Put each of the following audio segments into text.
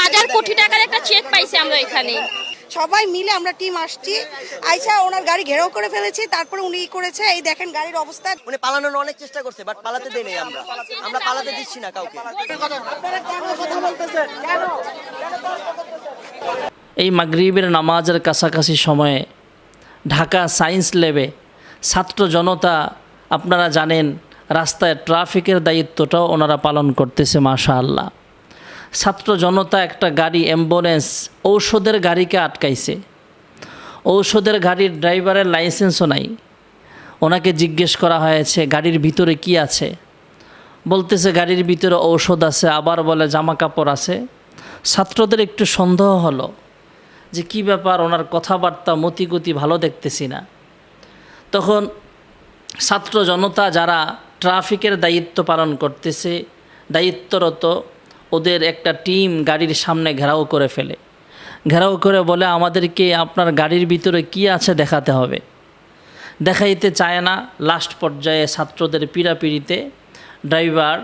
হাজার কোটি টাকার একটা চেক পাইছি আমরা এখানে। সবাই মিলে আমরা টিম আসছি। আইসা ওনার গাড়ি ঘেরাও করে ফেলেছি তারপরে উনি করেছে এই দেখেন গাড়ির অবস্থা। উনি পালানোর অনেক চেষ্টা করছে বাট পালাতে দেই নাই আমরা। আমরা পালাতে দিচ্ছি না কাউকে। এই মাগরিবের নামাজের কাছাকাছি সময়ে ঢাকা সায়েন্স ল্যাবে ছাত্র জনতা আপনারা জানেন রাস্তায় ট্রাফিকের দায়িত্বটাও ওনারা পালন করতেছে মাশা আল্লাহ ছাত্র জনতা একটা গাড়ি অ্যাম্বুলেন্স ঔষধের গাড়িকে আটকাইছে। ঔষধের গাড়ির ড্রাইভারের লাইসেন্সও নাই। ওনাকে জিজ্ঞেস করা হয়েছে, গাড়ির ভিতরে কি আছে? বলতেছে, গাড়ির ভিতরে ঔষধ আছে। আবার বলে, জামা কাপড় আছে। ছাত্রদের একটু সন্দেহ হলো যে কি ব্যাপার, ওনার কথাবার্তা মতিগতি ভালো দেখতেছি না। তখন ছাত্র জনতা যারা ট্রাফিকের দায়িত্ব পালন করতেছে, দায়িত্বরত ওদের একটা টিম গাড়ির সামনে ঘেরাও করে ফেলে। ঘেরাও করে বলে, আমাদেরকে আপনার গাড়ির ভিতরে কি আছে দেখাতে হবে? দেখাইতে চায় না। লাস্ট পর্যায়ে ছাত্রদের পীড়াপিড়িতে ড্রাইভার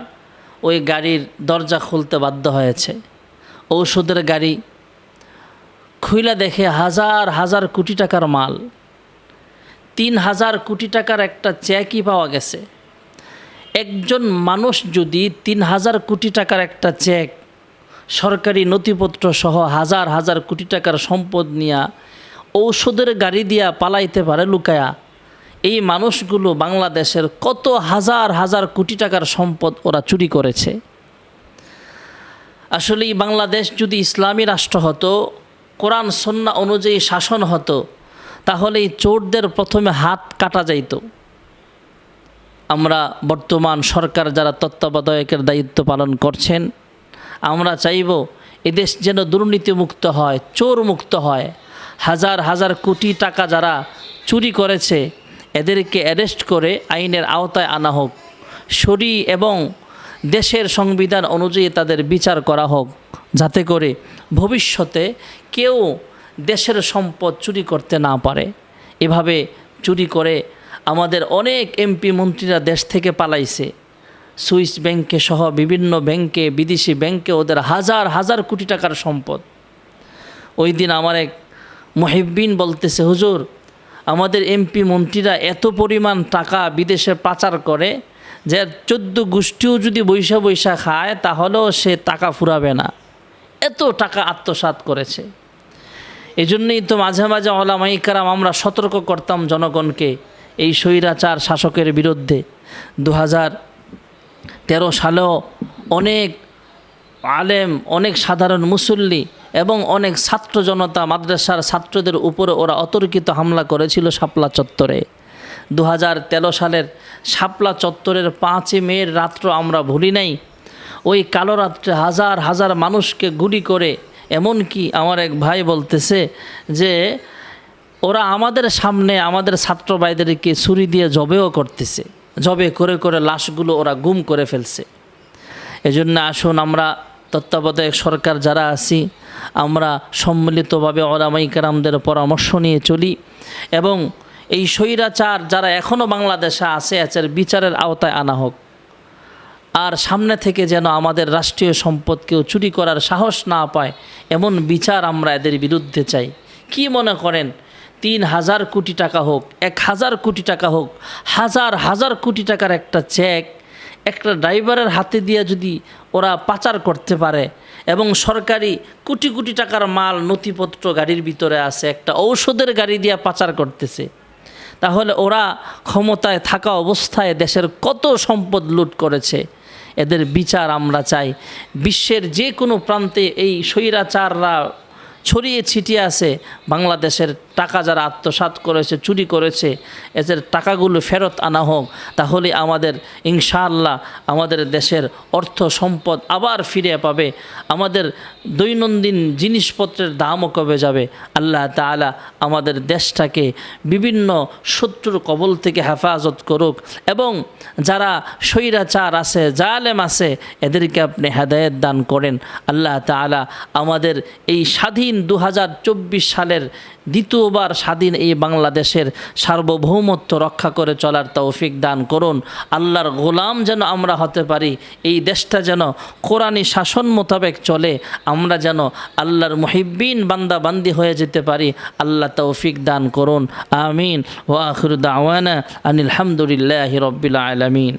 ওই গাড়ির দরজা খুলতে বাধ্য হয়েছে। ঔষধের গাড়ি খুইলা দেখে হাজার হাজার কোটি টাকার মাল। তিন হাজার কোটি টাকার একটা চেকই পাওয়া গেছে। একজন মানুষ যদি তিন হাজার কোটি টাকার একটা চেক, সরকারি নথিপত্র সহ হাজার হাজার কোটি টাকার সম্পদ নিয়া ঔষধের গাড়ি দিয়া পালাইতে পারে, লুকায়া, এই মানুষগুলো বাংলাদেশের কত হাজার হাজার কোটি টাকার সম্পদ ওরা চুরি করেছে? আসলে এই বাংলাদেশ যদি ইসলামী রাষ্ট্র হতো, কোরআন সন্না অনুযায়ী শাসন হতো, তাহলে এই চোরদের প্রথমে হাত কাটা যাইত। আমরা বর্তমান সরকার যারা তত্ত্বাবধায়কের দায়িত্ব পালন করছেন, আমরা চাইব এদেশ যেন দুর্নীতিমুক্ত হয় চোর মুক্ত হয়। হাজার হাজার কোটি টাকা যারা চুরি করেছে, এদেরকে অ্যারেস্ট করে আইনের আওতায় আনা হোক। সরি এবং দেশের সংবিধান অনুযায়ী তাদের বিচার করা হোক, যাতে করে ভবিষ্যতে কেউ দেশের সম্পদ চুরি করতে না পারে। এভাবে চুরি করে আমাদের অনেক এমপি মন্ত্রীরা দেশ থেকে পালাইছে। সুইস ব্যাংকে সহ বিভিন্ন ব্যাংকে, বিদেশি ব্যাংকে ওদের হাজার হাজার কোটি টাকার সম্পদ। ওই দিন আমার এক মহিবিন বলতেছে, হুজুর, আমাদের এমপি মন্ত্রীরা এত পরিমাণ টাকা বিদেশে পাচার করে যে চোদ্দ গোষ্ঠীও যদি বৈশা বৈশা খায়, তাহলেও সে টাকা ফুরাবে না। এত টাকা আত্মসাৎ করেছে। এই জন্যই তো মাঝে মাঝে ওলামাইকারাম আমরা সতর্ক করতাম জনগণকে। এই স্বৈরাচার শাসকের বিরুদ্ধে। দু হাজার তেরো সালেও অনেক আলেম, অনেক সাধারণ মুসল্লি এবং অনেক ছাত্র জনতা মাদ্রাসার ছাত্রদের উপরে ওরা অতর্কিত হামলা করেছিল শাপলা চত্বরে। দু হাজার তেরো সালের শাপলা চত্বরের পাঁচই মেয়ের রাত্র আমরা ভুলি নাই। ওই কালো রাত্রে হাজার হাজার মানুষকে গুলি করে, এমনকি আমার এক ভাই বলতেছে যে ওরা আমাদের সামনে আমাদের ছাত্র ভাইদেরকে ছুরি দিয়ে জবেও করতেছে। জবে করে করে লাশগুলো ওরা গুম করে ফেলছে। এজন্য আসুন আমরা তত্ত্বাবধায়ক সরকার যারা আছি, আমরা সম্মিলিতভাবে ওলামাই কারামদের পরামর্শ নিয়ে চলি এবং এই স্বৈরাচার যারা এখনও বাংলাদেশে আছে, এর বিচারের আওতায় আনা হোক। আর সামনে থেকে যেন আমাদের রাষ্ট্রীয় সম্পদ কেউ চুরি করার সাহস না পায়, এমন বিচার আমরা এদের বিরুদ্ধে চাই। কি মনে করেন? তিন হাজার কোটি টাকা হোক, এক হাজার কোটি টাকা হোক, হাজার হাজার কোটি টাকার একটা চেক একটা ড্রাইভারের হাতে দিয়ে যদি ওরা পাচার করতে পারে এবং সরকারি কোটি কোটি টাকার মাল, নথিপত্র গাড়ির ভিতরে আছে, একটা ঔষধের গাড়ি দিয়ে পাচার করতেছে, তাহলে ওরা ক্ষমতায় থাকা অবস্থায় দেশের কত সম্পদ লুট করেছে? এদের বিচার আমরা চাই। বিশ্বের যে কোনো প্রান্তে এই স্বৈরাচাররা ছড়িয়ে ছিটিয়ে আছে। বাংলাদেশের টাকা যারা আত্মসাৎ করেছে, চুরি করেছে, এদের টাকাগুলো ফেরত আনা হোক, তাহলে আমাদের ইনশাআল্লাহ আমাদের দেশের অর্থ সম্পদ আবার ফিরে পাবে। আমাদের দৈনন্দিন জিনিসপত্রের দামও কমে যাবে। আল্লাহ তালা আমাদের দেশটাকে বিভিন্ন শত্রুর কবল থেকে হেফাজত করুক এবং যারা স্বৈরাচার আছে, জালেম আছে, এদেরকে আপনি হেদায়ত দান করেন। আল্লাহ তালা আমাদের এই স্বাধীন স্বাধীন দু সালের দ্বিতীয়বার স্বাধীন এই বাংলাদেশের সার্বভৌমত্ব রক্ষা করে চলার তৌফিক দান করুন। আল্লাহর গোলাম যেন আমরা হতে পারি, এই দেশটা যেন কোরআনী শাসন মোতাবেক চলে, আমরা যেন আল্লাহর মুহিব্বিন বান্দা বান্দি হয়ে যেতে পারি। আল্লাহ তৌফিক দান করুন। আমিন। ওয়া আখির দাওয়ানা আনিল হামদুলিল্লাহি রব্বিল আলামিন।